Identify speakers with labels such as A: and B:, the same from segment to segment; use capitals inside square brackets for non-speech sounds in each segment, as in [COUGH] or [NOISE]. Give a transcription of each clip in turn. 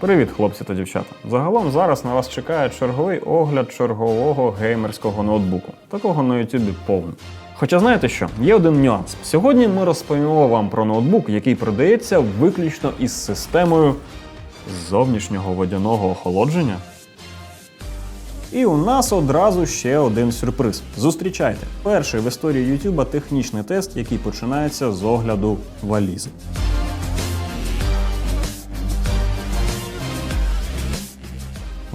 A: Привіт, хлопці та дівчата. Загалом зараз на вас чекає черговий огляд чергового геймерського ноутбуку. Такого на YouTube повно. Хоча знаєте що, є один нюанс. Сьогодні ми розповімо вам про ноутбук, який продається виключно із системою зовнішнього водяного охолодження. І у нас одразу ще один сюрприз. Зустрічайте! Перший в історії Ютуба технічний тест, який починається з огляду валізи.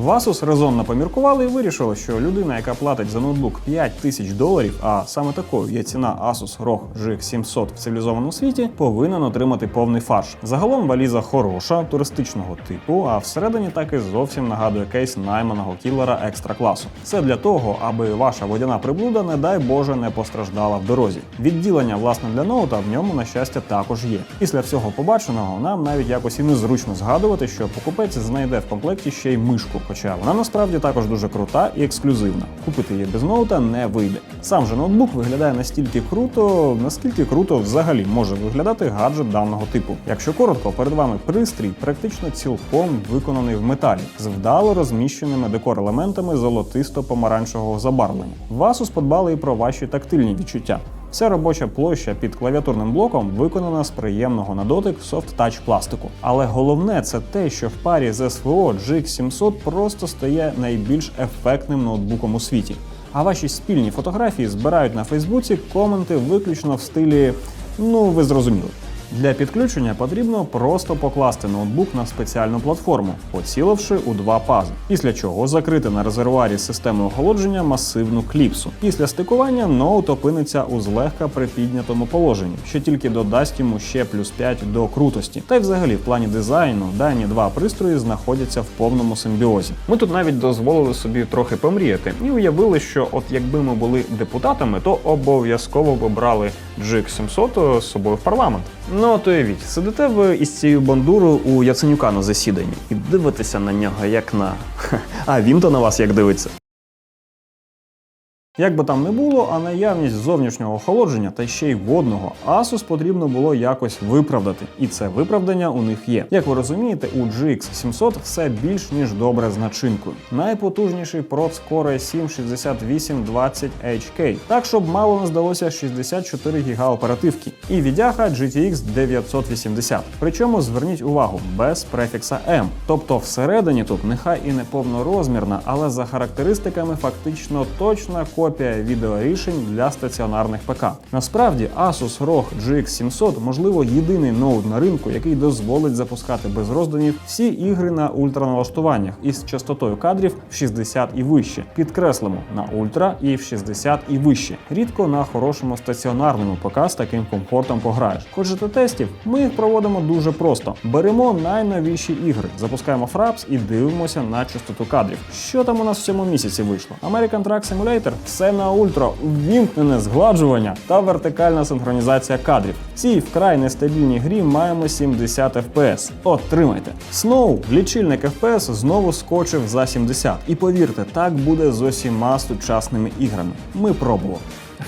A: В Asus резонно поміркували і вирішили, що людина, яка платить за ноутбук 5 тисяч доларів, а саме такою є ціна Asus ROG GX 700 в цивілізованому світі, повинен отримати повний фарш. Загалом валіза хороша, туристичного типу, а всередині так і зовсім нагадує кейс найманого кілера екстра класу. Це для того, аби ваша водяна приблуда, не дай Боже, не постраждала в дорозі. Відділення власне для ноута в ньому, на щастя, також є. Після всього побаченого нам навіть якось і незручно згадувати, що покупець знайде в комплекті ще й мишку, хоча вона насправді також дуже крута і ексклюзивна. Купити її без ноута не вийде. Сам же ноутбук виглядає настільки круто, наскільки круто взагалі може виглядати гаджет даного типу. Якщо коротко, перед вами пристрій практично цілком виконаний в металі з вдало розміщеними декор-елементами золотисто-помаранчевого забарвлення. В Asus подбали і про ваші тактильні відчуття. Вся робоча площа під клавіатурним блоком виконана з приємного на дотик софт-тач пластику. Але головне це те, що в парі з SVO GX 700 просто стає найбільш ефектним ноутбуком у світі. А ваші спільні фотографії збирають на Фейсбуці коменти виключно в стилі ну ви зрозуміли. Для підключення потрібно просто покласти ноутбук на спеціальну платформу, поціливши у два пази. Після чого закрити на резервуарі системи охолодження масивну кліпсу. Після стикування ноут опиниться у злегка припіднятому положенні, що тільки додасть йому ще плюс 5 до крутості. Та й взагалі в плані дизайну дані два пристрої знаходяться в повному симбіозі. Ми тут навіть дозволили собі трохи помріяти і уявили, що от якби ми були депутатами, то обов'язково б брали GX 700 з собою в парламент. Ну, то уявіть, сидите ви із цією бандурою у Яценюка на засіданні і дивитеся на нього як на. [LAUGHS] А він то на вас як дивиться. Як би там не було, а наявність зовнішнього охолодження та ще й водного Asus потрібно було якось виправдати. І це виправдання у них є. Як ви розумієте, у GX 700 все більш ніж добре з начинкою. Найпотужніший проц Core i7 6820HK, так щоб мало не здалося 64 ГБ оперативки. І відяха GTX 980. Причому зверніть увагу, без префікса M. Тобто всередині тут нехай і не повнорозмірна, але за характеристиками фактично точна копія відеорішень для стаціонарних ПК. Насправді Asus ROG GX 700 можливо єдиний ноут на ринку, який дозволить запускати без роздумів всі ігри на ультраналаштуваннях із частотою кадрів в 60 і вище. Підкреслимо на ультра і в 60 і вище. Рідко на хорошому стаціонарному ПК з таким комфортом пограєш. Хочете тестів? Ми їх проводимо дуже просто. Беремо найновіші ігри, запускаємо Fraps і дивимося на частоту кадрів. Що там у нас в цьому місяці вийшло? American Truck Simulator – все на ультра, ввімкнене згладжування та вертикальна синхронізація кадрів. Цій вкрай нестабільній грі маємо 70 FPS. Отримайте. Сноу, лічильник FPS знову скочив за 70. І повірте, так буде з усіма сучасними іграми. Ми пробували.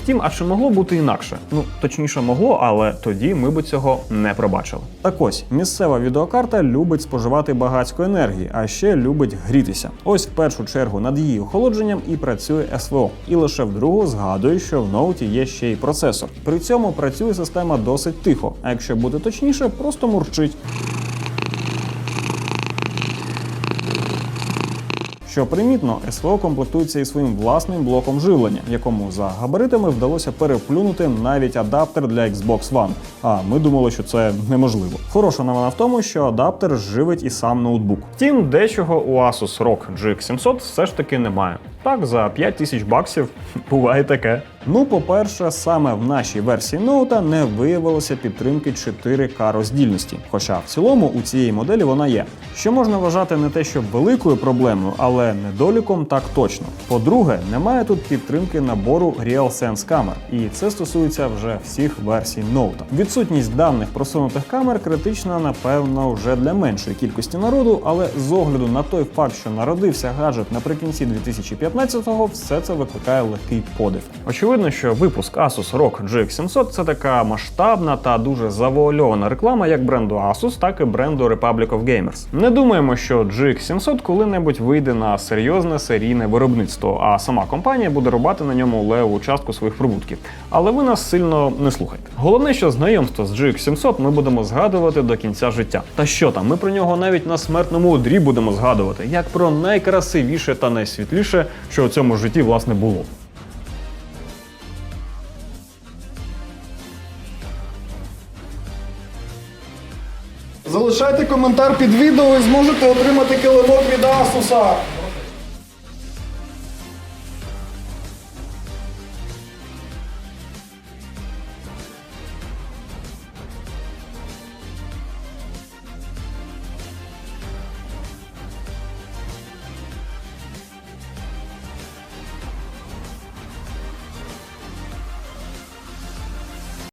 A: Втім, а чи могло бути інакше? Ну точніше могло, але тоді ми б цього не пробачили. Так ось місцева відеокарта любить споживати багатько енергії, а ще любить грітися. Ось в першу чергу над її охолодженням і працює СВО. І лише в другу згадую, що в ноуті є ще й процесор. При цьому працює система досить тихо, а якщо бути точніше, просто мурчить. Що примітно, СВО комплектується і своїм власним блоком живлення, якому за габаритами вдалося переплюнути навіть адаптер для Xbox One. А ми думали, що це неможливо. Хороша новина в тому, що адаптер живить і сам ноутбук. Втім, дечого у Asus ROG GX 700 все ж таки немає. Так, за 5 тисяч баксів [LAUGHS] буває таке. Ну, по-перше, саме в нашій версії ноута не виявилося підтримки 4К роздільності. Хоча в цілому у цієї моделі вона є. Що можна вважати не те, що великою проблемою, але недоліком так точно. По-друге, немає тут підтримки набору RealSense камер, і це стосується вже всіх версій ноута. Відсутність даних просунутих камер критична, напевно, вже для меншої кількості народу, але з огляду на той факт, що народився гаджет наприкінці 2015-го, все це викликає легкий подив. Очевидно, Очевидно, що випуск Asus ROG GX700 це така масштабна та дуже завуальована реклама як бренду Asus, так і бренду Republic of Gamers. Не думаємо, що GX700 коли-небудь вийде на серйозне серійне виробництво, а сама компанія буде рубати на ньому леву частку своїх прибутків. Але ви нас сильно не слухайте. Головне, що знайомство з GX700 ми будемо згадувати до кінця життя. Та що там, ми про нього навіть на смертному одрі будемо згадувати, як про найкрасивіше та найсвітліше, що у цьому житті власне було.
B: Залишайте коментар під відео і зможете отримати килимок від Асуса.